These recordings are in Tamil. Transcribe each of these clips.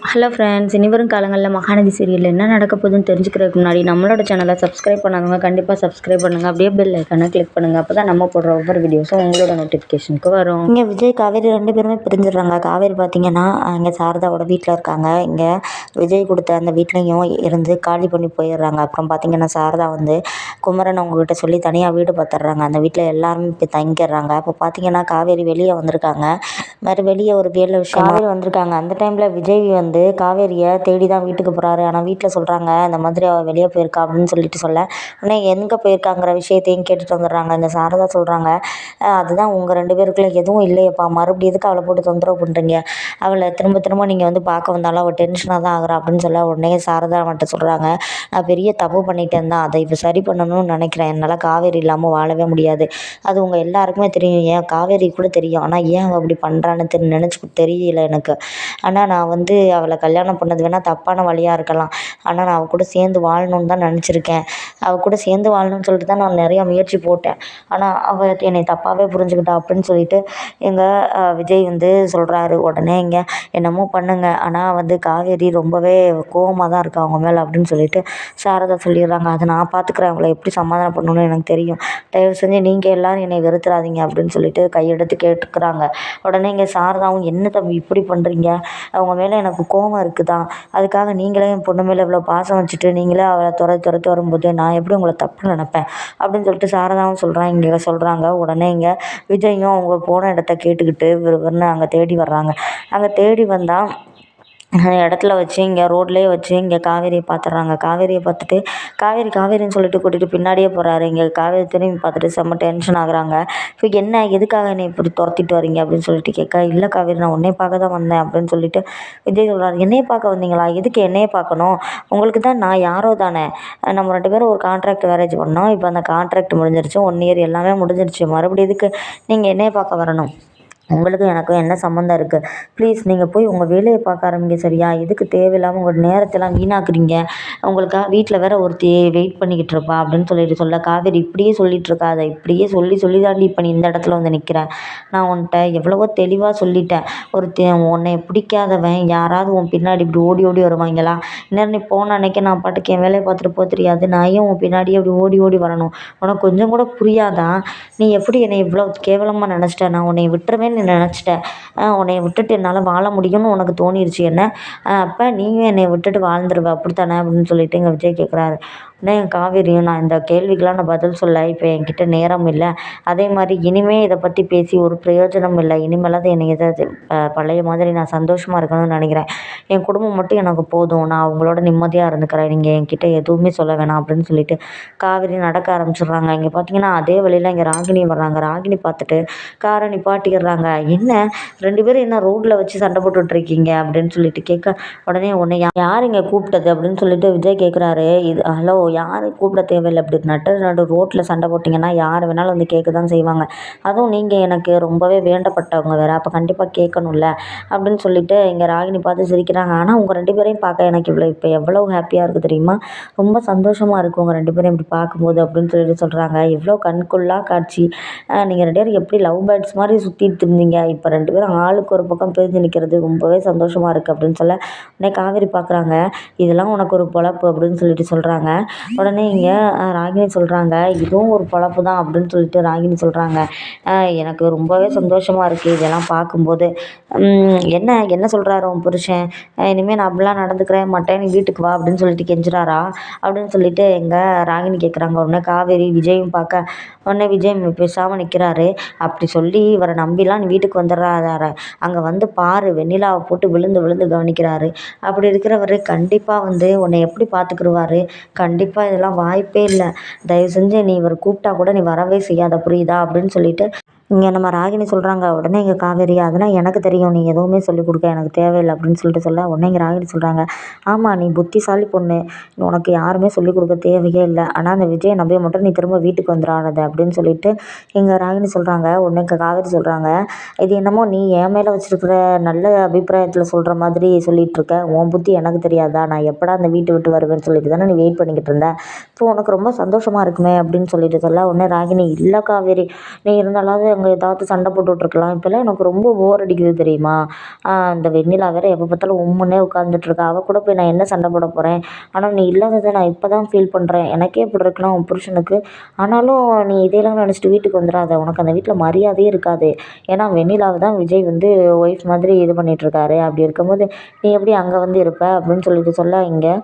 ஹலோ ஃப்ரெண்ட்ஸ் இனி வரும் காலங்களில் மகாநதி சீரியலில் என்ன நடக்க போகுதுன்னு தெரிஞ்சுக்கிறதுக்கு முன்னாடி நம்மளோட சேனலை சப்ஸ்கிரைப் பண்ணாதவங்க கண்டிப்பாக சப்ஸ்கிரைப் பண்ணுங்கள் அப்படியே பெல் ஐக்கானை கிளிக் பண்ணுங்கள் அப்போ தான் நம்ம போடுற ஒவ்வொரு வீடியோஸும் உங்களோட நோட்டிஃபிகேஷனுக்கு வரும். இங்கே விஜய் காவேரி ரெண்டு பேருமே பிரிஞ்சிடுறாங்க. காவேரி பார்த்தீங்கன்னா இங்கே சாரதாவோட வீட்டில் இருக்காங்க. இங்கே விஜய் கொடுத்த அந்த வீட்லேயும் இருந்து காலி பண்ணி போயிடுறாங்க. அப்புறம் பார்த்தீங்கன்னா சாரதா வந்து குமரன் அவங்கக்கிட்ட சொல்லி தனியாக வீடு பார்த்துட்றாங்க அந்த வீட்டில் எல்லாருமே இப்போ தங்கிடுறாங்க. அப்போ பார்த்தீங்கன்னா காவேரி வெளியே வந்திருக்காங்க. வேறு வெளியே ஒரு வேலை விஷயம் காவேரி வந்திருக்காங்க. அந்த டைமில் விஜய் வந்து வந்து காவேரியை தேடி தான் வீட்டுக்கு போகிறாரு ஆனால் வீட்டில் சொல்கிறாங்க இந்த மாதிரி அவள் வெளியே போயிருக்கா அப்படின்னு சொல்லிட்டு சொல்ல. உடனே எங்கே போயிருக்காங்கிற விஷயத்தையும் கேட்டுட்டு வந்துடுறாங்க. இந்த சாரதா சொல்கிறாங்க அதுதான் உங்கள் ரெண்டு பேருக்குள்ளே எதுவும் இல்லையப்பா. மறுபடியும் எதுக்கு அவளை போட்டு தொந்தரவு பண்ணுறீங்க அவளை திரும்ப திரும்ப நீங்கள் வந்து பார்க்க வந்தாலும் அவள் டென்ஷனாக தான் ஆகுறா அப்படின்னு சொல்ல உடனே சாரதா மட்டும் சொல்கிறாங்க நான் பெரிய தப்பு பண்ணிட்டேன் தான். அதை இப்போ சரி பண்ணணும்னு நினைக்கிறேன். என்னால் காவேரி இல்லாமல் வாழவே முடியாது. அது உங்கள் எல்லாருக்குமே தெரியும். ஏன் காவேரி கூட தெரியும். ஆனால் ஏன் அவள் அப்படி பண்ணுறான்னு தெரி நினச்சி தெரியல எனக்கு. ஆனால் நான் வந்து அவளை கல்யாணம் பண்ணது வேணால் தப்பான வழியாக இருக்கலாம். ஆனால் நான் அவள் கூட சேர்ந்து வாழணும்னு தான் நினச்சிருக்கேன். அவள் கூட சேர்ந்து வாழணும்னு சொல்லிட்டு தான் நான் நிறையா முயற்சி போட்டேன். ஆனால் அவள் என்னை தப்பாகவே புரிஞ்சுக்கிட்டா அப்படின்னு சொல்லிட்டு எங்கள் விஜய் வந்து சொல்கிறாரு உடனே இங்கே என்னமோ பண்ணுங்க. ஆனால் வந்து காவேரி ரொம்பவே கோவமாக தான் இருக்கா அவங்க மேலே அப்படின்னு சொல்லிட்டு சாரதா சொல்லிடுறாங்க. அதை நான் பார்த்துக்குறேன் அவளை எப்படி சமாதானம் பண்ணணும்னு எனக்கு தெரியும். தயவு செஞ்சு நீங்கள் எல்லோரும் என்னை வெறுத்துறாதீங்க அப்படின்னு சொல்லிட்டு கையெடுத்து கேட்டுக்கிறாங்க. உடனே இங்கே சாரதாவும் என்ன தம்பி இப்படி பண்ணுறீங்க அவங்க மேலே எனக்கு கோவம் இருக்குதான் அதுக்காக நீங்களே என் பொண்ணு மேலே இவ்வளோ பாசம் வச்சுட்டு நீங்களே அவளை துறை துரத்தி வரும்போது நான் எப்படி உங்களை தப்பு நினப்பேன்? அப்படின்னு சொல்லிட்டு சாரதாவும் சொல்கிறாங்க இங்கே சொல்கிறாங்க உடனே இங்கே விஜயும் அவங்க போன இடத்த கேட்டுக்கிட்டு விறுவிறுன்னு அங்கே தேடி வர்றாங்க. அங்கே தேடி வந்தால் இடத்துல வச்சு இங்கே ரோட்லேயே வச்சு இங்கே காவேரியை பார்த்துட்றாங்க காவேரியை பார்த்துட்டு காவேரி காவேரின்னு சொல்லிட்டு கூட்டிகிட்டு பின்னாடியே போகிறாரு இங்கே காவேரி திரும்பி பார்த்துட்டு செம்ம டென்ஷன் ஆகுறாங்க. இப்போ என்ன? எதுக்காக என்னை இப்படி துரத்திட்டு வரீங்க? அப்படின்னு சொல்லிட்டு கேட்க இல்லை காவேரி நான் உன்னைய பார்க்க தான் வந்தேன். அப்படின்னு சொல்லிட்டு விஜய் சொல்கிறாரு என்னைய பார்க்க வந்தீங்களா? எதுக்கு என்னைய பார்க்கணும்? உங்களுக்கு தான் நான் யாரோ தானே. நம்ம ரெண்டு பேரும் ஒரு கான்ட்ராக்ட் மேரேஜ் பண்ணோம். இப்போ அந்த கான்ட்ராக்ட் முடிஞ்சிருச்சு. ஒன் இயர் எல்லாமே முடிஞ்சிருச்சு. மறுபடியும் எதுக்கு நீங்கள் என்னைய பார்க்க வரணும்? உங்களுக்கும் எனக்கும் என்ன சம்மந்தம் இருக்குது ப்ளீஸ் நீங்கள் போய் உங்கள் வேலையை பார்க்க ஆரம்பிங்க சரியா எதுக்கு தேவையில்லாமல் உங்களோட நேரத்தெல்லாம் வீணாக்குறீங்க? உங்களுக்காக வீட்டில் வேற ஒருத்தி வெயிட் பண்ணிக்கிட்டு இருப்பா அப்படின்னு சொல்லிட்டு சொல்ல காவேரி இப்படியே சொல்லிட்டு இருக்காத இப்படியே சொல்லி சொல்லி தாண்டி இப்போ நீ இந்த இடத்துல வந்து நிற்கிறேன் நான் உன்கிட்ட எவ்வளவோ தெளிவாக சொல்லிட்டேன். ஒருத்தி உன்னை பிடிக்காதவன் யாராவது உன் பின்னாடி இப்படி ஓடி ஓடி வருவாங்களா? இன்னும் நீ போன அன்னைக்கு நான் பாட்டுக்கு என் வேலையை பார்த்துட்டு போக தெரியாது. நான் ஏன் உன் பின்னாடியே அப்படி ஓடி ஓடி வரணும்? உனக்கு கொஞ்சம் கூட புரியாதா? நீ எப்படி என்னை இவ்வளோ கேவலமாக நினச்சிட்ட? நான் உன்னை விட்டுருவேன் நீ நினச்சிட்ட. உன்னைய விட்டுட்டு என்னால் வாழ முடியும்னு உனக்கு தோணிருச்சு என்ன? அப்போ நீயும் என்னை விட்டுட்டு வாழ்ந்துருவ. அப்படித்தானே? அப்படின்னு சொல்லிட்டு எங்கள் விஜய் கேட்குறாரு உடனே காவேரியும் நான் இந்த கேள்விக்கெலாம் நான் பதில் சொல்ல இப்போ என்கிட்ட நேரம் இல்லை. அதே மாதிரி இனிமேல் இதை பற்றி பேசி ஒரு பிரயோஜனம் இல்லை. இனிமேலாவது என்னை எதாவது பழைய மாதிரி நான் சந்தோஷமாக இருக்கணும்னு நினைக்கிறேன். என் குடும்பம் மட்டும் எனக்கு போதும். நான் அவங்களோட நிம்மதியாக இருந்துக்கிறேன். நீங்கள் என்கிட்ட எதுவுமே சொல்ல வேணாம் அப்படின்னு சொல்லிட்டு காவேரி நடக்க ஆரம்பிச்சிடுறாங்க. இங்கே பார்த்தீங்கன்னா அதே வழியில் இங்கே ராகினி வர்றாங்க. ராகினி பார்த்துட்டு காரை நிப்பாட்டிடுறாங்க என்ன? ரெண்டு பேரும் என்ன ரோட்டில் வச்சு சண்டை போட்டுட்ருக்கீங்க அப்படின்னு சொல்லிட்டு கேட்க உடனே உன்னை யார் இங்கே கூப்பிட்டது? அப்படின்னு சொல்லிட்டு விஜய் கேட்குறாரு இது ஹலோ யாரும் கூப்பிட தேவையில்லை. இப்படி நட்டு நடு ரோட்டில் சண்டை போட்டிங்கன்னா யார் வேணாலும் வந்து கேட்க தான் செய்வாங்க. அதுவும் நீங்கள் எனக்கு ரொம்பவே வேண்டப்பட்டவங்க வேறு. அப்போ கண்டிப்பாக கேட்கணும்ல அப்படின்னு சொல்லிட்டு இங்கே ராகினி பார்த்து சிரிக்கிறாங்க. ஆனால் உங்கள் ரெண்டு பேரையும் பார்க்க எனக்கு இவ்வளோ இப்போ எவ்வளோ ஹாப்பியாக இருக்குது தெரியுமா? ரொம்ப சந்தோஷமாக இருக்குது உங்கள் ரெண்டு பேரையும் இப்படி பார்க்கும்போது அப்படின்னு சொல்லிட்டு சொல்கிறாங்க எவ்வளோ கண்குள்ளாக காட்சி. நீங்கள் ரெண்டு பேரும் எப்படி லவ் பேர்ட்ஸ் மாதிரி சுற்றிட்டு இருந்தீங்க? இப்போ ரெண்டு பேரும் ஆளுக்கு ஒரு பக்கம் பிரிஞ்சு நிற்கிறது ரொம்பவே சந்தோஷமாக இருக்குது அப்படின்னு சொல்ல உடனே காவேரி பார்க்குறாங்க. இதெல்லாம் உனக்கு ஒரு பொழப்பு அப்படின்னு சொல்லிட்டு சொல்கிறாங்க உடனே இங்கே ராகினி சொல்கிறாங்க இதுவும் ஒரு பொழப்பு தான் அப்படின்னு சொல்லிட்டு ராகினி சொல்கிறாங்க எனக்கு ரொம்பவே சந்தோஷமாக இருக்குது இதெல்லாம் பார்க்கும்போது. என்ன என்ன சொல்கிறாரு உன் புருஷன்? இனிமேல் நான் அப்படிலாம் நடந்துக்கிறேன் மாட்டேன் நீ வீட்டுக்கு வா அப்படின்னு சொல்லிட்டு கெஞ்சுறாரா? அப்படின்னு சொல்லிட்டு எங்கள் ராகினி கேட்குறாங்க உடனே காவேரி விஜயும் பார்க்க உடனே விஜய் பேசாமல் நிற்கிறாரு அப்படி சொல்லி இவரை நம்பிலாம் நீ வீட்டுக்கு வந்துடுறாரு அங்கே வந்து பாரு வெண்ணிலாவை போட்டு விழுந்து விழுந்து கவனிக்கிறாரு. அப்படி இருக்கிறவர் கண்டிப்பாக வந்து உன்னை எப்படி பார்த்துக்குருவாரு கண்டிப்பாக இதெல்லாம் வாய்ப்பே இல்லை. தயவு செஞ்சு நீ இவர் கூப்பிட்டா கூட நீ வரவே செய்யாத புரியுதா? அப்படின்னு சொல்லிவிட்டு இங்கே நம்ம ராகினி சொல்கிறாங்க உடனே இங்கே காவேரி அதெல்லாம் எனக்கு தெரியும். நீ எதுவுமே சொல்லிக் கொடுக்க எனக்கு தேவையில்லை. அப்படின்னு சொல்லிட்டு சொல்ல உடனே இங்கே ராகினி சொல்கிறாங்க ஆமாம் நீ புத்திசாலி பொண்ணு. உனக்கு யாருமே சொல்லிக் கொடுக்க தேவையே இல்லை. ஆனால் அந்த விஜயை நம்பி மட்டும் நீ திரும்ப வீட்டுக்கு வந்துடாது. அப்படின்னு சொல்லிட்டு எங்கள் ராகினி சொல்கிறாங்க உடனே இங்கே காவேரி சொல்கிறாங்க இது என்னமோ நீ என் மேலே வச்சுருக்கிற நல்ல அபிப்பிராயத்தில் சொல்கிற மாதிரி சொல்லிகிட்டு இருக்க. உன் புத்தி எனக்கு தெரியாதா? நான் எப்படா அந்த வீட்டை விட்டு வருவேன்னு சொல்லிட்டு தானே நீ வெயிட் பண்ணிக்கிட்டு இருந்தேன் இப்போ உனக்கு ரொம்ப சந்தோஷமாக இருக்குமே? அப்படின்னு சொல்லிட்டு சொல்ல உடனே ராகினி இல்லை காவேரி நீ இருந்தாலாவது அங்கே ஏதாவது சண்டை போட்டுட்ருக்கலாம். இப்போல்லாம் எனக்கு ரொம்ப போர் அடிக்குது தெரியுமா? இந்த வெண்ணிலா வேறு எப்போ பார்த்தாலும் உம்முன்னே உட்காந்துட்ருக்கா அவள் கூட போய் நான் என்ன சண்டை போட போகிறேன் ஆனால் நீ இல்லாததை நான் இப்போ தான் ஃபீல் பண்ணுறேன் எனக்கே இப்படி இருக்குன்னா உன் புருஷனுக்கு. ஆனாலும் நீ இதையெல்லாம் நினச்சிட்டு வீட்டுக்கு வந்துடாத. உனக்கு அந்த வீட்டில் மரியாதையே இருக்காது. ஏன்னா வெண்ணிலாவை தான் விஜய் வந்து ஒய்ஃப் மாதிரி இது பண்ணிகிட்ருக்காரு அப்படி இருக்கும்போது நீ எப்படி அங்கே வந்து இருப்ப? அப்படின்னு சொல்லிட்டு சொல்ல இங்கே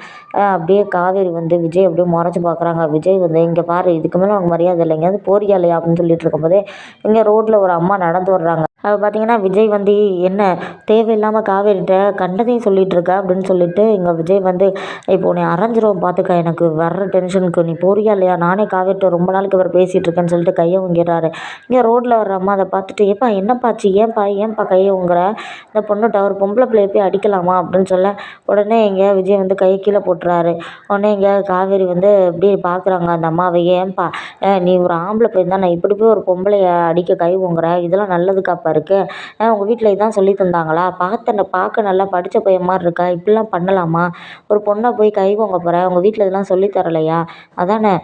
அப்படியே காவேரி வந்து விஜய் அப்படியே முறைச்சி பார்க்குறாங்க விஜய் வந்து இங்கே பாரு இதுக்கு மேலே உனக்கு மரியாதை இல்லை. அது போறியா இல்லையா? அப்படின்னு சொல்லிட்டு இருக்கும்போதே இங்கே ரோட்டில் ஒரு அம்மா நடந்து வர்றாங்க. அது பார்த்தீங்கன்னா விஜய் வந்து என்ன தேவையில்லாமல் காவேரிட்ட கண்டதையும் சொல்லிகிட்டு இருக்க அப்படின்னு சொல்லிட்டு இங்கே விஜய் வந்து இப்போ உன்னை அரைஞ்சிரும் பார்த்துக்க எனக்கு வர்ற டென்ஷனுக்கு நீ போறியா இல்லையா? நானே காவேரிட்ட ரொம்ப நாளைக்கு அவர் பேசிகிட்டு இருக்கேன்னு சொல்லிட்டு கையை உங்கிறாரு இங்கே ரோட்டில் வர்ற அம்மா அதை பார்த்துட்டு ஏப்பா என்னப்பாச்சு ஏன்ப்பா ஏன்ப்பா கையை உங்குற இந்த பொண்ணுகிட்ட ஒரு பொம்பளை பிள்ளைய போய் அடிக்கலாமா? அப்படின்னு சொல்ல உடனே இங்கே விஜய் வந்து கையை கீழே போட்டுறாரு. உடனே இங்கே காவேரி வந்து இப்படி பார்க்குறாங்க அந்த அம்மாவை ஏன்பா? நீ ஒரு ஆம்பளை போயிருந்தா நான் இப்படி போய் ஒரு பொம்பளைய அடிக்க கை உங்குற இதெல்லாம் நல்லதுக்காப்பா இருக்குது உங்கள் வீட்டில் இதான் சொல்லி தந்தாங்களா? பார்த்த பார்க்க நல்லா படித்த பையன் மாதிரி இருக்கா? இப்படிலாம் பண்ணலாமா? ஒரு பொண்ணை போய் கை வாங்க போகிற உங்கள் வீட்டில் இதெல்லாம் சொல்லி தரலையா? அதானே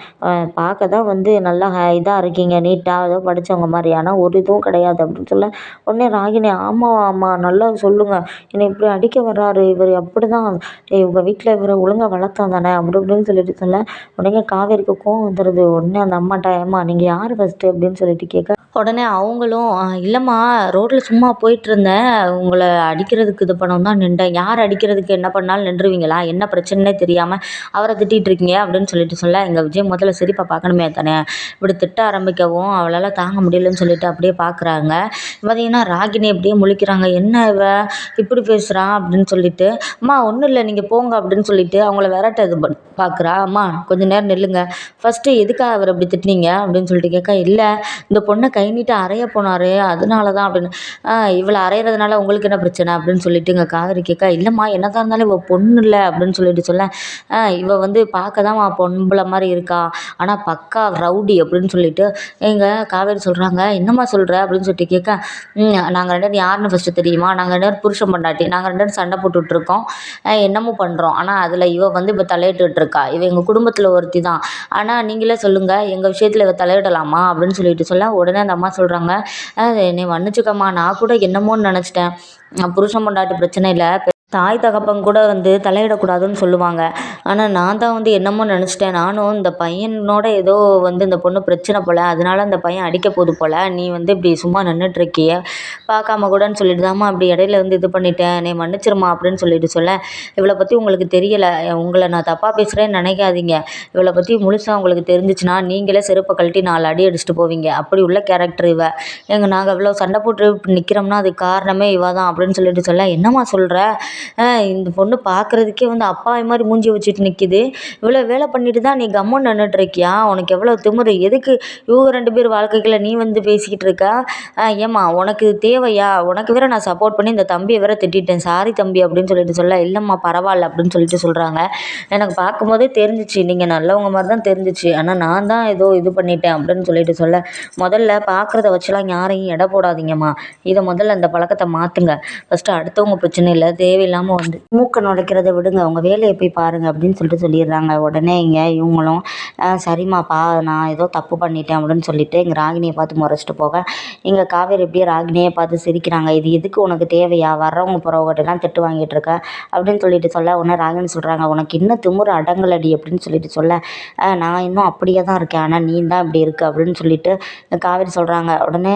பார்க்க தான் வந்து நல்லா இதாக இருக்கீங்க நீட்டாக ஏதோ படித்தவங்க மாதிரி. ஆனால் ஒரு இதுவும் கிடையாது அப்படின்னு சொல்ல உடனே ராகினி ஆமாம் ஆமாம் நல்லா சொல்லுங்கள் என்னை இப்படி அடிக்க வர்றாரு. இவர் அப்படி தான் உங்கள் வீட்டில் இவரை ஒழுங்காக வளர்த்தா தானே? அப்படி இப்படின்னு சொல்லிட்டு சொல்ல உடனே காவேரிக்கு கோவம் வந்துடுது உடனே அந்த அம்மாட்ட ஏம்மா நீங்கள் யார் ஃபஸ்ட்டு அப்படின்னு சொல்லிட்டு கேட்க உடனே அவங்களும் இல்லைம்மா ரோட்டில் சும்மா போயிட்டுருந்தேன். உங்களை அடிக்கிறதுக்கு இது பண்ணவும் தான் நின்றேன். யார் அடிக்கிறதுக்கு என்ன பண்ணாலும் நின்றுவீங்களா? என்ன பிரச்சனைனே தெரியாமல் அவரை திட்டிகிட்டு இருக்கீங்க? அப்படின்னு சொல்லிட்டு சொல்ல எங்கள் விஜய் முதல்ல சிரிப்பை பார்க்கணுமே தானே? இப்படி திட்ட ஆரம்பிக்கவும் அவளால் தாங்க முடியலன்னு சொல்லிட்டு அப்படியே பார்க்குறாங்க. பார்த்தீங்கன்னா ராகினி அப்படியே முழிக்கிறாங்க. என்ன இவ? இப்படி பேசுகிறா அப்படின்னு சொல்லிட்டு அம்மா ஒன்றும் இல்லை. நீங்கள் போங்க அப்படின்னு சொல்லிட்டு அவங்கள விரட்ட இது பண்ண பார்க்குறா அம்மா கொஞ்சம் நேரம் நில்லுங்க. ஃபஸ்ட்டு எதுக்காக அவர் அப்படி திட்டினீங்க? அப்படின்னு சொல்லிட்டு கேட்க இல்லை இந்த பொண்ணை கை நீட்டு அறைய போனார் அதனால தான் அப்படின்னு இவளை அறையிறதுனால உங்களுக்கு என்ன பிரச்சனை? அப்படின்னு சொல்லிட்டு இங்கே காவேரி கேட்க இல்லைம்மா என்னதான் இருந்தாலும் இவள் பொண்ணு இல்லை அப்படின்னு சொல்லிட்டு சொல்ல இவள் வந்து பார்க்க தான் பொம்பளை மாதிரி இருக்கா? ஆனால் பக்கா ரவுடி அப்படின்னு சொல்லிட்டு எங்கள் காவேரி சொல்கிறாங்க என்னம்மா சொல்கிற அப்படின்னு சொல்லிட்டு கேட்க நாங்கள் ரெண்டு பேரும் யாருன்னு ஃபஸ்ட்டு தெரியுமா? நாங்கள் ரெண்டு பேரும் புருஷன் பொண்டாட்டி நாங்கள் ரெண்டு பேரும் சண்டை போட்டுட்ருக்கோம் என்னமோ பண்ணுறோம் ஆனால் அதில் இவள் வந்து இப்போ தலையிட்டுருக்கா இருக்கா? இவ எங்கள் குடும்பத்தில் ஒருத்தி தான் ஆனால் நீங்களே சொல்லுங்கள் எங்கள் விஷயத்தில் இவ தலையிடலாமா? அப்படின்னு சொல்லிட்டு சொல்ல உடனே அந்த அம்மா சொல்கிறாங்க என்னை மன்னிச்சுக்கம்மா. நான் கூட என்னமோன்னு நினச்சிட்டேன். புருஷன் பொண்டாட்டி பிரச்சனை இல்லை தாய் தகப்பன் கூட வந்து தலையிடக்கூடாதுன்னு சொல்லுவாங்க. ஆனால் நான் தான் வந்து என்னமோ நினச்சிட்டேன். நானும் இந்த பையனோட ஏதோ வந்து இந்த பொண்ணு பிரச்சனை போல் அதனால அந்த பையன் அடிக்க போகுது போல் நீ வந்து இப்படி சும்மா நின்றுட்ருக்கியே பார்க்காம கூடன்னு சொல்லிட்டு தாம்மா அப்படி இடையில வந்து இது பண்ணிட்டேன். நீ மன்னிச்சிருமா அப்படின்னு சொல்லிட்டு சொல்ல இவளை பற்றி உங்களுக்கு தெரியலை. உங்களை நான் தப்பாக பேசுகிறேன்னு நினைக்காதீங்க. இவளை பற்றி முழுசாக உங்களுக்கு தெரிஞ்சிச்சுன்னா நீங்களே செருப்பை கழட்டி நாலு அடி அடிச்சுட்டு போவீங்க. அப்படி உள்ள கேரக்டர் இவ. எங்கள் நாங்கள் இவ்வளோ சண்டை போட்டு நிற்கிறோம்னா அதுக்கு காரணமே இவ தான் அப்படின்னு சொல்லிட்டு சொல்ல என்னம்மா சொல்கிற இந்த பொண்ணு பார்க்குறதுக்கே வந்து அப்பாவி மாதிரி மூஞ்சி வச்சுட்டு நிற்கிது இவ்வளோ வேலை பண்ணிட்டு தான் நீ கம்முன்னு நின்றுட்டுருக்கியா உனக்கு எவ்வளோ திமிரு. எதுக்கு இவங்க ரெண்டு பேர் வாழ்க்கைக்குள்ள நீ வந்து பேசிக்கிட்டு இருக்கா? ஏம்மா உனக்கு தேவையா? உனக்கு வேற நான் சப்போர்ட் பண்ணி இந்த தம்பியை வேற திட்டிட்டேன். சாரி தம்பி அப்படின்னு சொல்லிட்டு சொல்ல இல்லைம்மா பரவாயில்ல அப்படின்னு சொல்லிட்டு சொல்கிறாங்க எனக்கு பார்க்கும்போதே தெரிஞ்சிச்சு. நீங்கள் நல்லவங்க மாதிரி தான் தெரிஞ்சிச்சு. ஆனால் நான் தான் ஏதோ இது பண்ணிட்டேன் அப்படின்னு சொல்லிட்டு சொல்ல முதல்ல பார்க்குறத வச்சுலாம் யாரையும் எடை போடாதீங்கம்மா. இதை முதல்ல அந்த பழக்கத்தை மாற்றுங்க ஃபஸ்ட்டு அடுத்தவங்க பிரச்சனை இல்லை தேவையில்லை இல்லாமல் வந்து மூக்கை நுழைக்கிறத விடுங்க. அவங்க வேலையை போய் பாருங்கள் அப்படின்னு சொல்லிட்டு சொல்லிடுறாங்க. உடனே இங்கே இவங்களும் சரிம்மாப்பா நான் ஏதோ தப்பு பண்ணிட்டேன் அப்படின்னு சொல்லிட்டு எங்கள் ராகினியை பார்த்து முறைச்சிட்டு போக இங்கே காவேரி எப்படியே ராகினியை பார்த்து சிரிக்கிறாங்க. இது எதுக்கு உனக்கு தேவையா? வர்றவங்க போகிறவங்ககிட்டலாம் திட்டு வாங்கிட்டு இருக்க அப்படின்னு சொல்லிட்டு சொல்ல உடனே ராகினி சொல்கிறாங்க உனக்கு இன்னும் திமுறை அடங்கலடி அப்படின்னு சொல்லிட்டு சொல்ல நான் இன்னும் அப்படியே தான் இருக்கேன். ஆனால் நீ தான் இப்படி இருக்கு அப்படின்னு சொல்லிட்டு காவேரி சொல்கிறாங்க உடனே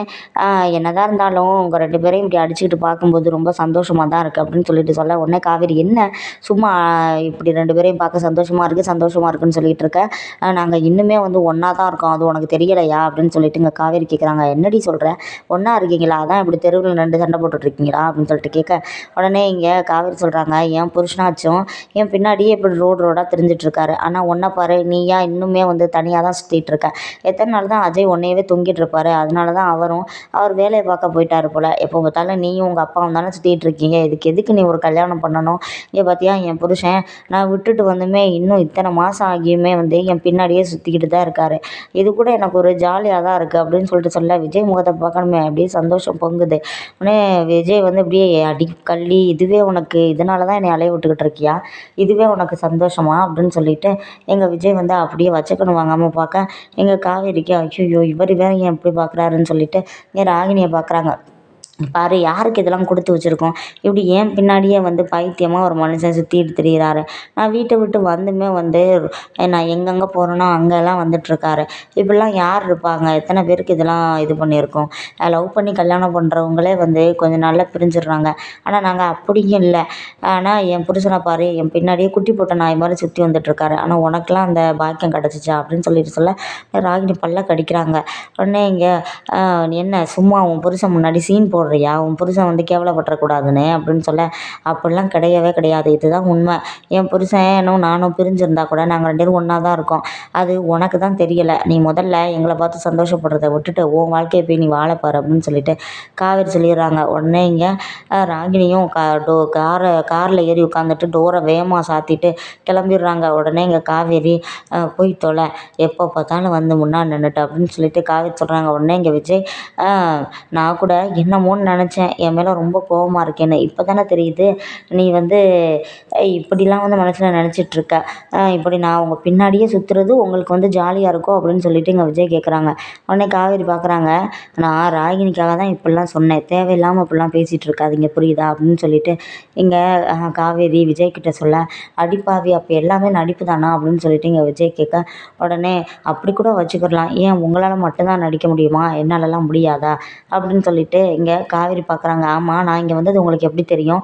என்னதான் இருந்தாலும் உங்கள் ரெண்டு பேரையும் இப்படி அடிச்சுக்கிட்டு பார்க்கும்போது ரொம்ப சந்தோஷமாக தான் இருக்குது அப்படின்னு சொல்லிட்டு சொல்ல உடனே காவேரி என்ன? சும்மா இப்படி ரெண்டு பேரையும் பார்க்க சந்தோஷமாக இருக்குது சந்தோஷமாக இருக்குன்னு சொல்லிகிட்டு இருக்க. நாங்கள் இன்னுமே வந்து ஒன்றா தான் இருக்கோம். அது உனக்கு தெரியலையா? அப்படின்னு சொல்லிட்டு இங்கே காவேரி கேட்குறாங்க என்னடி சொல்கிற ஒன்றா இருக்கீங்களா? அதான் இப்படி தெருவில் ரெண்டு சண்டை போட்டுட்ருக்கீங்களா அப்படின்னு சொல்லிட்டு கேட்க உடனே இங்கே காவேரி சொல்கிறாங்க என் புருஷனாச்சும் என் பின்னாடியே இப்படி ரோடு ரோடாக தெரிஞ்சிட்ருக்காரு ஆனால் ஒன்றை பாரு நீயா இன்னுமே வந்து தனியாக தான் சுற்றிட்டு இருக்க. எத்தனை நாள் தான் அஜய் உன்னையவே தொங்கிட்டு இருப்பாரு. அதனால தான் அவரும் அவர் வேலையை பார்க்க போயிட்டாரு போல். எப்போ பார்த்தாலும் நீயும் உங்கள் அப்பாவும் தானே சுற்றிட்டு இருக்கீங்க. இதுக்கு எதுக்கு நீ ஒரு கல் கல்யாணம் பண்ணணும். இங்கே பார்த்தியா என் புருஷன் நான் விட்டுட்டு வந்துமே இன்னும் இத்தனை மாதம் ஆகியுமே வந்து என் பின்னாடியே சுற்றிக்கிட்டு தான் இருக்கார். இது கூட எனக்கு ஒரு ஜாலியாக தான் இருக்குது அப்படின்னு சொல்லிட்டு சொல்ல விஜய் முகத்தை பார்க்கணுமே அப்படியே சந்தோஷம் பொங்குது. உடனே விஜய் வந்து அப்படியே அடி கள்ளி இதுவே உனக்கு இதனால தான் என்னை அலைய விட்டுக்கிட்டு இருக்கியா? இதுவே உனக்கு சந்தோஷமா? அப்படின்னு சொல்லிட்டு எங்கள் விஜய் வந்து அப்படியே வச்சுக்கணும் வாங்காமல் பார்க்க எங்கள் காவேரிக்கு ஐயோ இவர் வேற ஏன் இப்படி பார்க்குறாருன்னு சொல்லிட்டு இங்கே ராகினியை பார்க்குறாங்க. பார் யாருக்கு இதெல்லாம் கொடுத்து வச்சுருக்கோம்? இப்படி ஏன் பின்னாடியே வந்து பைத்தியமாக ஒரு மனுஷன் சுற்றிட்டு திரியிறாரு? நான் வீட்டை விட்டு வந்துமே வந்து நான் எங்கெங்கே போகிறேனோ அங்கெல்லாம் வந்துட்டுருக்காரு. இப்படிலாம் யார் இருப்பாங்க? எத்தனை பேருக்கு இதெல்லாம் இது பண்ணியிருக்கோம்? லவ் பண்ணி கல்யாணம் பண்ணுறவங்களே வந்து கொஞ்சம் நல்லா பிரிஞ்சிடுறாங்க. ஆனால் நாங்கள் அப்படியும் இல்லை. ஆனால் என் புருஷனை பாரு என் பின்னாடியே குட்டி போட்ட நாய் மாதிரி சுற்றி வந்துட்டுருக்காரு. ஆனால் உனக்கெலாம் அந்த பாக்கியம் கிடச்சிச்சா? அப்படின்னு சொல்லிட்டு சொல்ல ராகினி பல்ல கடிக்கிறாங்க உடனே இங்கே என்ன சும்மா உன் புருஷன் முன்னாடி சீன் போடுறியா? உன் புருஷன் வந்து கேவலப்பட்டுறக்கூடாதுன்னு அப்படின்னு சொல்ல அப்படிலாம் கிடையவே கிடையாது. இதுதான் உண்மை. என் புருஷனும் நானும் பிரிஞ்சிருந்தா கூட நாங்கள் ரெண்டு பேரும் ஒன்றா தான் இருக்கோம். அது உனக்கு தான் தெரியலை. நீ முதல்ல எங்களை பார்த்து சந்தோஷப்படுறத விட்டுட்டு உன் வாழ்க்கையை போய் நீ வாழப்பாரு அப்படின்னு சொல்லிட்டு காவேரி சொல்லிடுறாங்க. உடனே இங்கே ராகினியும் கா டோ காரை காரில் ஏறி உட்காந்துட்டு டோரை வேகமாக சாத்திட்டு கிளம்பிடுறாங்க. உடனே இங்கே காவேரி போய் தொலை. எப்போ பார்த்தாலும் வந்து முன்னாடி நின்றுட்டு அப்படின்னு சொல்லிட்டு காவேரி சொல்கிறாங்க உடனே இங்கே விஜய் நான் கூட என்னமோ என்னமோன்னு நினச்சேன். என் மேலே ரொம்ப கோவமாக இருக்கேன்னு இப்போ தானே தெரியுது. நீ வந்து இப்படிலாம் வந்து மனசில் நினச்சிட்ருக்க இப்படி நான் உங்கள் பின்னாடியே சுற்றுறது உங்களுக்கு வந்து ஜாலியாக இருக்கும் அப்படின்னு சொல்லிட்டு இங்கே விஜய் கேட்குறாங்க உடனே காவேரி பார்க்குறாங்க நான் ராகினிக்காக தான் இப்படிலாம் சொன்னேன். தேவையில்லாமல் இப்படிலாம் பேசிகிட்டு இருக்காதீங்க. புரியுதா? அப்படின்னு சொல்லிட்டு இங்கே காவேரி விஜய் கிட்ட சொல்ல அடிப்பாவி அப்போ எல்லாமே நடிப்பு தானா? அப்படின்னு சொல்லிட்டு இங்கே விஜய் கேட்க உடனே அப்படி கூட வச்சுக்கிடலாம் ஏன் உங்களால் மட்டும்தான் நடிக்க முடியுமா? என்னாலலாம் முடியாதா? அப்படின்னு சொல்லிட்டு இங்கே காவேரி பார்க்குறாங்க. ஆமாம் நான் இங்கே வந்தது உங்களுக்கு எப்படி தெரியும்?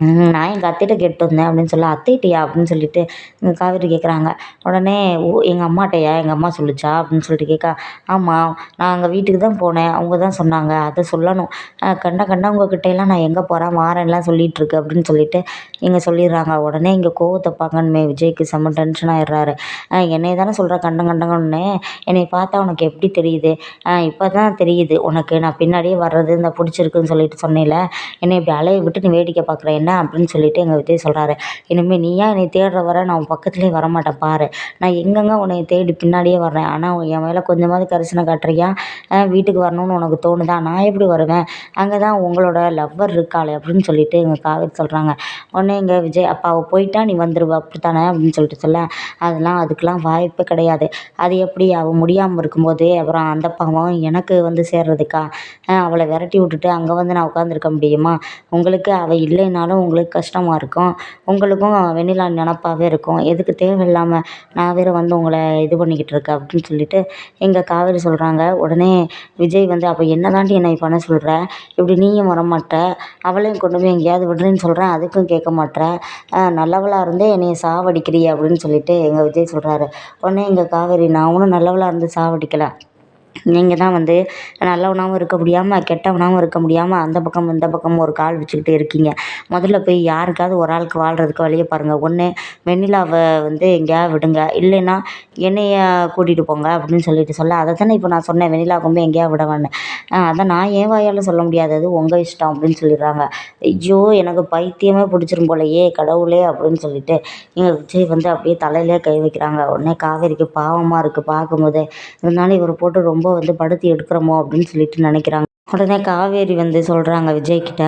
நான் எங்கள் அத்தைகிட்ட கேட்டு வந்தேன் அப்படின்னு சொல்ல அத்தைகிட்டயா? அப்படின்னு சொல்லிட்டு எங்கள் காவேரி கேட்குறாங்க உடனே ஓ எங்கள் அம்மாட்டையா எங்கள் அம்மா சொல்லுச்சா? அப்படின்னு சொல்லிட்டு கேட்க ஆமாம் நான் அங்கே வீட்டுக்கு தான் போனேன். அவங்க தான் சொன்னாங்க. அதை சொல்லணும். கண்ட கண்டவங்கக்கிட்டையெல்லாம் நான் எங்கே போகிறேன் வாரேன்லாம் சொல்லிகிட்ருக்கு அப்படின்னு சொல்லிட்டு இங்கே சொல்லிடுறாங்க. உடனே இங்கே கோவத்தை பார்க்கணுமே. விஜய்க்கு செம்ம டென்ஷன் ஆயிடுறாரு. என்னை தானே சொல்கிற கண்ட கண்டங்கன்னு. என்னை பார்த்தா உனக்கு எப்படி தெரியுது? இப்போ தான் தெரியுது. உனக்கு நான் பின்னாடியே வர்றது இந்த பிடிச்சிருக்குன்னு சொல்லிட்டு சொன்னேன்ல என்னை இப்படி அலைய விட்டு நீ வேடிக்கை பார்க்குறேன் என்ன அப்படின்னு சொல்லிட்டு எங்கள் விஜய் சொல்கிறாரு இனிமேல் நீயா என்னை தேடுற வர நான் உன் பக்கத்துலேயே வரமாட்டேன் பாரு. நான் எங்கெங்கே உன்னை தேடி பின்னாடியே வர்றேன்? ஆனால் என் மேலே கொஞ்சமாவது கரிசனை காட்டுறியா? வீட்டுக்கு வரணும்னு உனக்கு தோணுதா? நான் எப்படி வருவேன்? அங்கே தான் உங்களோட லவ்வர் இருக்காளே அப்படின்னு சொல்லிட்டு எங்கள் காவேரி சொல்கிறாங்க உடனே எங்கள் விஜய் அப்பா அவள் போயிட்டா நீ வந்துடுவா அப்படித்தானே? அப்படின்னு சொல்லிட்டு சொல்ல. அதெல்லாம் அதுக்கெலாம் வாய்ப்பே கிடையாது. அது எப்படி? அவள் முடியாமல் இருக்கும்போது அப்புறம் அந்த பாவம் எனக்கு வந்து சேர்றதுக்கா? அவளை விரட்டி விட்டுட்டு அங்கே வந்து நான் உட்காந்துருக்க முடியுமா? உங்களுக்கு அவள் இல்லைனாலும் உங்களுக்கு கஷ்டமாக இருக்கும். உங்களுக்கும் வெண்ணிலா நினப்பாவே இருக்கும். எதுக்கு தேவையில்லாமல் நான் வேறு வந்து உங்களை இது பண்ணிக்கிட்டு இருக்கேன் அப்படின்னு சொல்லிட்டு எங்கள் காவேரி சொல்கிறாங்க உடனே விஜய் வந்து அப்போ என்ன தாண்டி என்னை பண்ண சொல்கிற இப்படி நீயும் வரமாட்ட. அவளையும் கொண்டு போய் எங்கேயாவது விடுறேன்னு சொல்கிறேன் அதுக்கும் கேட்க மாட்டேற நல்லவளாக இருந்தே என்னை சாவடிக்கிறியே அப்படின்னு சொல்லிட்டு எங்கள் விஜய் சொல்கிறாரு உடனே எங்கள் காவேரி நான் ஒன்றும் நல்லவளாக இருந்து சாவடிக்கலை. நீங்கள் தான் வந்து நல்லவனாகவும் இருக்க முடியாமல் கெட்டவனாகவும் இருக்க முடியாமல் அந்த பக்கம் இந்த பக்கமும் ஒரு கால் வச்சுக்கிட்டு இருக்கீங்க. முதல்ல போய் யாருக்காவது ஒரு ஆளுக்கு வாழ்கிறதுக்கு வழியை பாருங்கள் ஒன்று வெண்ணிலாவை வந்து எங்கேயாவது விடுங்க. இல்லைன்னா என்னைய கூட்டிகிட்டு போங்க அப்படின்னு சொல்லிட்டு சொல்ல அதை தானே இப்போ நான் சொன்னேன் வெண்ணிலா கொண்டு போய் எங்கேயாவது விடவான்னு அதை நான் என் வாயால் சொல்ல முடியாது. அது உங்கள் இஷ்டம் அப்படின்னு சொல்லிடுறாங்க. ஐயோ எனக்கு பைத்தியமே பிடிச்சிரும் போலையே கடவுளே அப்படின்னு சொல்லிட்டு எங்கள் விஜய் வந்து அப்படியே தலையிலே கை வைக்கிறாங்க. உடனே காவேரிக்கு பாவமாக இருக்குது பார்க்கும்போதே. இருந்தாலும் இவர் போட்டு ரொம்ப வந்து படுத்தி எடுக்கிறோமோ அப்படின்னு சொல்லிட்டு நினைக்கிறாங்க. உடனே காவேரி வந்து சொல்கிறாங்க விஜய்கிட்ட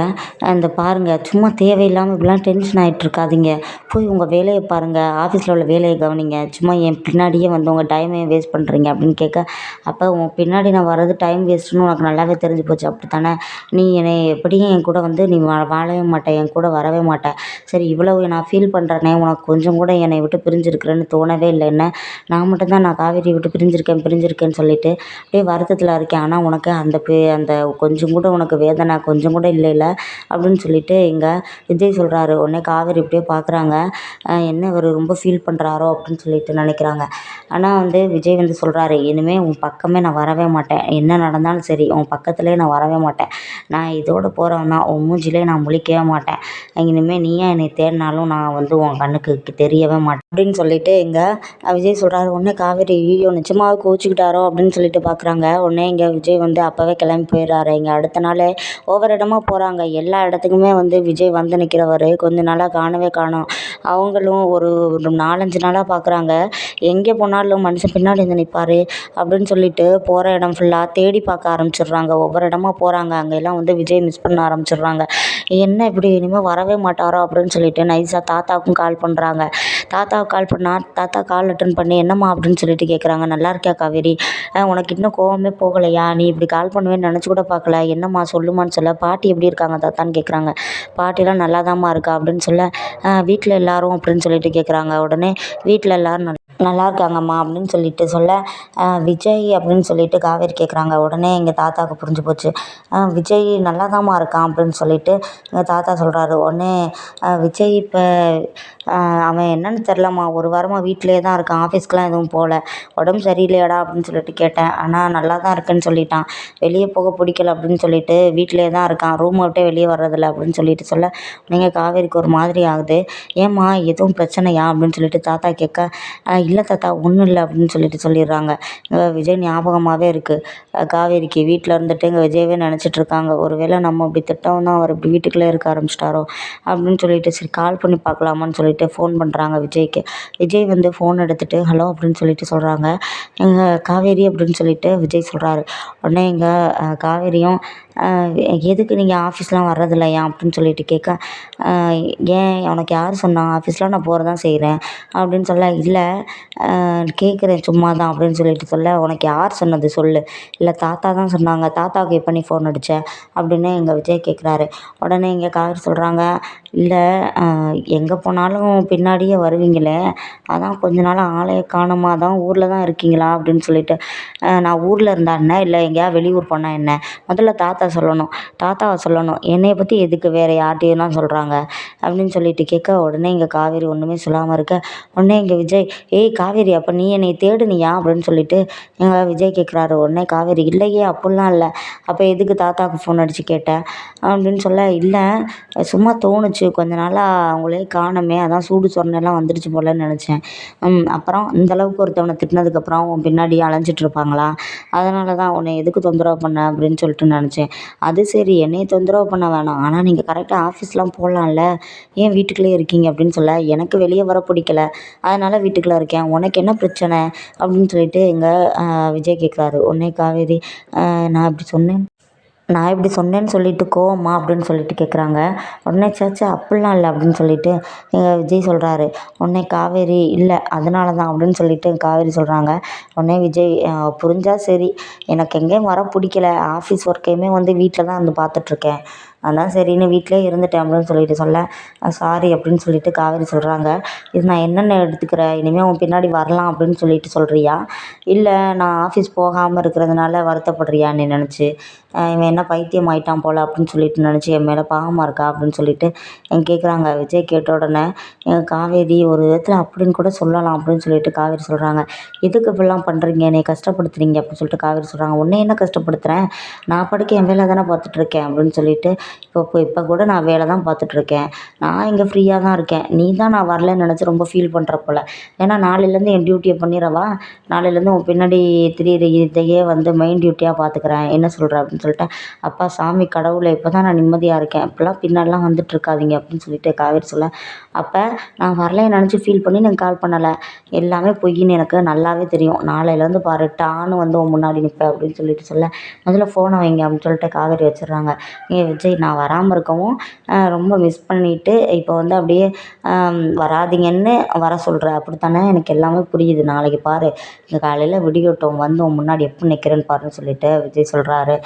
இந்த பாருங்கள் சும்மா தேவையில்லாமல் இப்படிலாம் டென்ஷன் ஆகிட்ருக்காதீங்க போய் உங்கள் வேலையை பாருங்கள் ஆஃபீஸில் உள்ள வேலையை கவனிங்க. சும்மா என் பின்னாடியே வந்து உங்கள் டைமை வேஸ்ட் பண்ணுறீங்க அப்படின்னு கேட்க அப்போ உன் பின்னாடி நான் வர்றது டைம் வேஸ்ட்டுன்னு உனக்கு நல்லாவே தெரிஞ்சு போச்சு. அப்படி தானே நீ என்னை எப்படியும் என் கூட வந்து நீ வா வாழவே மாட்டேன் என் கூட வரவே மாட்டேன் சரி இவ்வளவு நான் ஃபீல் பண்ணுறேனே உனக்கு கொஞ்சம் கூட என்னை விட்டு பிரிஞ்சிருக்கிறேன்னு தோணவே இல்லை. என்ன? நான் மட்டும்தான் நான் காவேரியை விட்டு பிரிஞ்சிருக்கேன் பிரிஞ்சிருக்கேன்னு சொல்லிட்டு அப்படியே வருத்தத்தில் இருக்கேன். ஆனால் உனக்கு அந்த அந்த கொஞ்சம் கூட உனக்கு வேதனை கொஞ்சம் கூட இல்லைல்ல? அப்படின்னு சொல்லிட்டு இங்கே விஜய் சொல்கிறாரு உடனே காவேரி இப்படியே பார்க்குறாங்க என்ன இவர் ரொம்ப ஃபீல் பண்ணுறாரோ அப்படின்னு சொல்லிட்டு நினைக்கிறாங்க. ஆனால் வந்து விஜய் வந்து சொல்கிறாரு இனிமேல் உன் பக்கமே நான் வரவே மாட்டேன். என்ன நடந்தாலும் சரி உன் பக்கத்துலேயே நான் வரவே மாட்டேன். நான் இதோடு போகிறவன் தான். உன் மூஞ்சிலே நான் முழிக்கவே மாட்டேன். இனிமேல் நீயே என்னை தேடினாலும் நான் வந்து உன் கண்ணுக்கு தெரியவே மாட்டேன். அப்படின்னு சொல்லிட்டு இங்கே விஜய் சொல்கிறாரு உடனே காவேரி ஐயோ நிச்சயமாக கோச்சிக்கிட்டாரோ? அப்படின்னு சொல்லிட்டு பார்க்குறாங்க உடனே இங்கே விஜய் வந்து அப்போவே கிளம்பி போயிடுறாரு. வந்துடுறாரு இங்கே அடுத்த நாள் ஒவ்வொரு இடமா போகிறாங்க எல்லா இடத்துக்குமே வந்து விஜய் வந்து நிற்கிறவர் கொஞ்ச நாளாக காணவே காணோம். அவங்களும் ஒரு ஒரு நாலஞ்சு நாளாக பார்க்குறாங்க எங்கே போனாலும் மனுஷன் பின்னாடி வந்து நிற்பாரு அப்படின்னு சொல்லிட்டு போகிற இடம் ஃபுல்லாக தேடி பார்க்க ஆரம்பிச்சிடுறாங்க. ஒவ்வொரு இடமா போகிறாங்க அங்கெல்லாம் வந்து விஜய் மிஸ் பண்ண ஆரம்பிச்சிடுறாங்க. என்ன இப்படி இனிமேல் வரவே மாட்டாரோ அப்படின்னு சொல்லிட்டு நைஸாக தாத்தாவுக்கும் கால் பண்ணுறாங்க தாத்தாவுக்கு கால் பண்ணால் தாத்தா கால் அட்டன் பண்ணி. என்னம்மா? அப்படின்னு சொல்லிட்டு கேட்குறாங்க நல்லா இருக்கியா காவேரி. "ஆ, உனக்கு இன்னும் கோவமே போகலையா? நீ இப்படி கால் பண்ணுவேன்னு நினச்சி கூட பார்க்கல. என்னம்மா சொல்லுமான்னு சொல்ல பாட்டி எப்படி இருக்காங்க தாத்தான்னு கேட்குறாங்க பாட்டிலாம் நல்லாதாம்மா இருக்கா? அப்படின்னு சொல்ல வீட்டில் எல்லாரும் அப்படின்னு சொல்லிட்டு கேட்குறாங்க உடனே வீட்டில் எல்லாரும் நல் நல்லா இருக்காங்கம்மா அப்படின்னு சொல்லிட்டு சொல்ல விஜய் அப்படின்னு சொல்லிட்டு காவேரி கேட்குறாங்க உடனே எங்கள் தாத்தாவுக்கு புரிஞ்சு போச்சு. விஜய் விஜய் நல்லாதாம்மா இருக்கான் அப்படின்னு சொல்லிட்டு எங்கள் தாத்தா சொல்கிறாரு உடனே விஜய் இப்போ அவன் என்னன்னு தெரிலம்மா ஒரு வாரமாக வீட்டிலே தான் இருக்கான். ஆஃபீஸ்க்கெலாம் எதுவும் போகல. உடம்பு சரியில்லையாடா அப்படின்னு சொல்லிட்டு கேட்டேன். ஆனால் நல்லா தான் இருக்கேன்னு சொல்லிட்டான். வெளியே போக பிடிக்கல அப்படின்னு சொல்லிட்டு வீட்டிலே தான் இருக்கான். ரூமை விட்டே வெளியே வர்றதில்ல அப்படின்னு சொல்லிட்டு சொல்ல நீங்கள் காவேரிக்கு ஒரு மாதிரி ஆகுது. ஏம்மா எதுவும் பிரச்சனையா? அப்படின்னு சொல்லிட்டு தாத்தா கேட்க இல்லை தாத்தா ஒன்றும் இல்லை அப்படின்னு சொல்லிட்டு சொல்லிடுறாங்க. விஜய் ஞாபகமாகவே இருக்குது காவேரிக்கு வீட்டில் இருந்துட்டு இங்கே விஜயவே நினச்சிட்டு இருக்காங்க. ஒருவேளை நம்ம இப்படி திட்டம் தான் அவர் இப்படி வீட்டுக்குள்ளே இருக்க ஆரம்பிச்சிட்டாரோ அப்படின்னு சொல்லிட்டு சரி கால் பண்ணி பார்க்கலாமான்னு சொல்லிட்டு ஃபோன் பண்ணுறாங்க விஜய்க்கு. விஜய் வந்து ஃபோன் எடுத்துகிட்டு ஹலோ அப்படின்னு சொல்லிட்டு சொல்கிறாங்க எங்கள் காவேரி அப்படின்னு சொல்லிட்டு விஜய் சொல்கிறாரு உடனே எங்கள் காவேரியும் எதுக்கு நீங்கள் ஆஃபீஸ்லாம் வர்றதில்லையா அப்படின்னு சொல்லிட்டு கேட்க ஏன் உனக்கு யார் சொன்னாங்க ஆஃபீஸ்லாம் நான் போகிறதான் தான் செய்கிறேன் அப்படின்னு சொல்ல இல்லை கேட்குறேன் சும்மா தான் அப்படின்னு சொல்லிட்டு சொல்ல உனக்கு யார் சொன்னது சொல்லு. இல்லை தாத்தா தான் சொன்னாங்க. தாத்தாவுக்கு எப்போ நீ ஃபோன் அடித்த அப்படின்னு எங்கள் விஜய் கேட்குறாரு உடனே எங்கள் காவேரி சொல்கிறாங்க இல்லை எங்கே போனாலும் பின்னாடியே வருவீங்களே அதான் கொஞ்ச நாளாக ஆளையே காணோமா தான் ஊரில் தான் இருக்கீங்களா அப்படின்னு சொல்லிட்டு. நான் ஊரில் இருந்தால் என்ன இல்லை எங்கேயா வெளியூர் போனால் என்ன? முதல்ல தாத்தா சொல்லணும். தாத்தாவை சொல்லணும். என்னையை பற்றி எதுக்கு வேறு யார்கிட்டையெல்லாம் சொல்கிறாங்க அப்படின்னு சொல்லிட்டு கேட்க உடனே இங்கே காவேரி ஒன்றுமே சொல்லாமல் இருக்க உடனே இங்கே விஜய் ஏய் காவேரி அப்போ நீ என்னை தேடுனியா? அப்படின்னு சொல்லிட்டு எங்கள் விஜய் கேட்குறாரு. உடனே காவேரி இல்லையே அப்படிலாம் இல்லை. அப்போ எதுக்கு தாத்தாவுக்கு ஃபோன் அடித்து கேட்டேன் அப்படின்னு சொல்ல இல்லை சும்மா தோணுச்சு. கொஞ்ச நாளாக அவங்களே காணுமே. அதான் சூடு சொரணெல்லாம் வந்துடுச்சு போலன்னு நினச்சேன். அப்புறம் இந்தளவுக்கு ஒருத்தவனை திட்டினதுக்கப்புறம் உன் பின்னாடி அலைஞ்சிட்டு இருப்பாங்களா? அதனால தான் உன்னை எதுக்கு தொந்தரவு பண்ண அப்படின்னு சொல்லிட்டு நினச்சேன். அது சரி என்னையை தொந்தரவு பண்ண வேணாம். ஆனால் நீங்கள் கரெக்டாக ஆஃபீஸ்லாம் போகலாம்ல ஏன் வீட்டுக்குள்ளேயே இருக்கீங்க அப்படின்னு சொல்ல எனக்கு வெளியே வர பிடிக்கல. அதனால் வீட்டுக்குள்ளே இருக்கேன். உனக்கு என்ன பிரச்சனை? அப்படின்னு சொல்லிட்டு எங்கள் விஜய் கேட்குறாரு உடனே காவேரி நான் இப்படி சொன்னேன். நான் இப்படி சொன்னேன்னு சொல்லிட்டு கோவமா அப்படின்னு சொல்லிட்டு கேட்குறாங்க உடனே சேச்சா அப்படிலாம் இல்லை அப்படின்னு சொல்லிட்டு எங்கள் விஜய் சொல்கிறாரு உடனே காவேரி இல்லை அதனால தான் அப்படின்னு சொல்லிட்டு காவேரி சொல்கிறாங்க உடனே விஜய் புரிஞ்சால் சரி. எனக்கு எங்கேயும் வர பிடிக்கல. ஆஃபீஸ் ஒர்க்கையுமே வந்து வீட்டில் தான் வந்து பார்த்துட்ருக்கேன் அதான் சரின்னு வீட்டிலே இருந்துட்டேன் அப்படின்னு சொல்லிட்டு சொல்ல. சாரி அப்படின்னு சொல்லிட்டு காவேரி சொல்கிறாங்க இது நான் என்னென்ன எடுத்துக்கிறேன் இனிமேல் உன் பின்னாடி வரலாம் அப்படின்னு சொல்லிட்டு சொல்கிறியா இல்லை நான் ஆஃபீஸ் போகாமல் இருக்கிறதுனால வருத்தப்படுறியா நீ நினச்சி? இவன் என்ன பைத்தியம் ஆயிட்டான் போல் அப்படின்னு சொல்லிட்டு நினச்சி என் மேலே பாவமாக இருக்கா அப்படின்னு சொல்லிட்டு என் கேட்குறாங்க விஜய் கேட்ட உடனே என் காவேரி ஒரு விதத்தில் அப்படின்னு கூட சொல்லலாம் அப்படின்னு சொல்லிட்டு காவேரி சொல்கிறாங்க எதுக்கு இப்படிலாம் பண்ணுறீங்க என்னை கஷ்டப்படுத்துறீங்க அப்படின்னு சொல்லிட்டு காவேரி சொல்கிறாங்க உன்னை என்ன கஷ்டப்படுத்துகிறேன் நான் படுக்க என் வேலை தானே பார்த்துட்ருக்கேன் அப்படின்னு சொல்லிட்டு இப்போ இப்போ இப்போ கூட நான் வேலை தான் பார்த்துட்ருக்கேன். நான் இங்கே ஃப்ரீயாக தான் இருக்கேன். நீ தான் நான் வரலன்னு நினச்சி ரொம்ப ஃபீல் பண்ணுற போல். ஏன்னா நாளையிலேருந்து என் டியூட்டியை பண்ணிடவா? நாளையிலேருந்து உன் பின்னாடி திடீர் இதையே வந்து மெயின் டியூட்டியாக பார்த்துக்கிறேன். என்ன சொல்கிற அப்படின்னு சொல்லிட்டு அப்பா சாமி கடவுளை இப்போ தான் நான் நிம்மதியாக இருக்கேன். இப்போலாம் பின்னாடிலாம் வந்துட்டுருக்காதீங்க அப்படின்னு சொல்லிட்டு காவேரி சொல்ல அப்போ நான் வரலைன்னு நினச்சி ஃபீல் பண்ணி எனக்கு கால் பண்ணலை. எல்லாமே பொய்ன்னு எனக்கு நல்லாவே தெரியும். நாளையிலேருந்து பாரு டான்னு வந்து உன் முன்னாடி நிற்பேன் அப்படின்னு சொல்லிட்டு சொல்ல முதல்ல ஃபோனை வைங்க அப்படின்னு சொல்லிட்டு காவேரி வச்சிடுறாங்க. ஏ விஜய் நான் வராமல் இருக்கவும் ரொம்ப மிஸ் பண்ணிவிட்டு இப்போ வந்து அப்படியே வராதீங்கன்னு வர சொல்கிற அப்படித்தானே? எனக்கு எல்லாமே புரியுது. நாளைக்கு பாரு இங்கே காலையில் விடியட்டும் வந்து உன் முன்னாடி எப்போ நிற்கிறேன்னு பாருன்னு சொல்லிட்டு விஜய் சொல்கிறாரு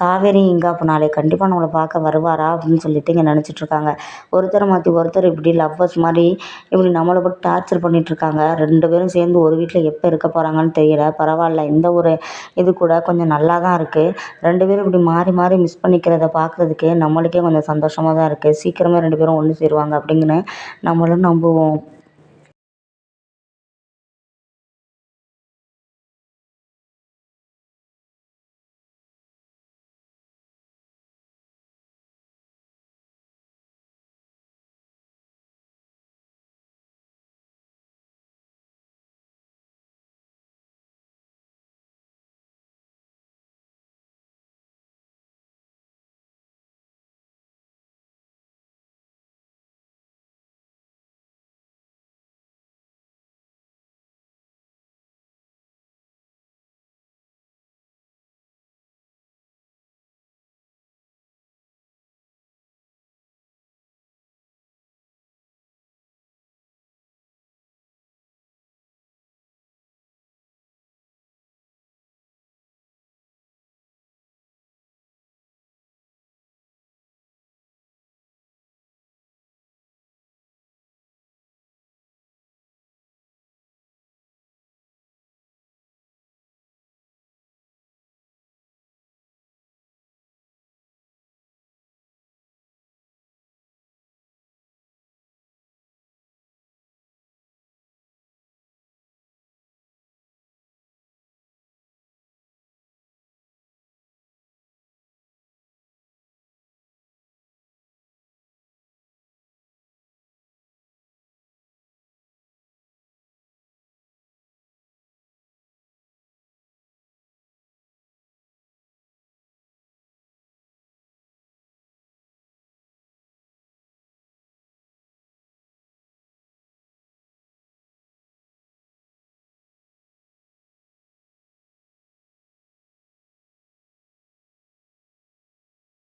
காவேரி இங்கே அப்போ நாளைக்கு கண்டிப்பாக நம்மளை பார்க்க வருவாரா? அப்படின்னு சொல்லிட்டு இங்கே நினச்சிட்ருக்காங்க ஒருத்தரை மாற்றி ஒருத்தர் இப்படி லவ்வர்ஸ் மாதிரி இப்படி நம்மளை போட்டு டார்ச்சர் பண்ணிகிட்ருக்காங்க ரெண்டு பேரும் சேர்ந்து ஒரு வீட்டில் எப்போ இருக்க போகிறாங்கன்னு தெரியல. பரவாயில்ல இந்த ஒரு இது கூட கொஞ்சம் நல்லா தான் இருக்குது ரெண்டு பேரும் இப்படி மாறி மாறி மிஸ் பண்ணிக்கிறத பார்க்குறதுக்கு நம்மளுக்கே கொஞ்சம் சந்தோஷமாக தான் இருக்குது சீக்கிரமே ரெண்டு பேரும் ஒன்று சேருவாங்க அப்படிங்கன்னு நம்மளும் நம்புவோம்.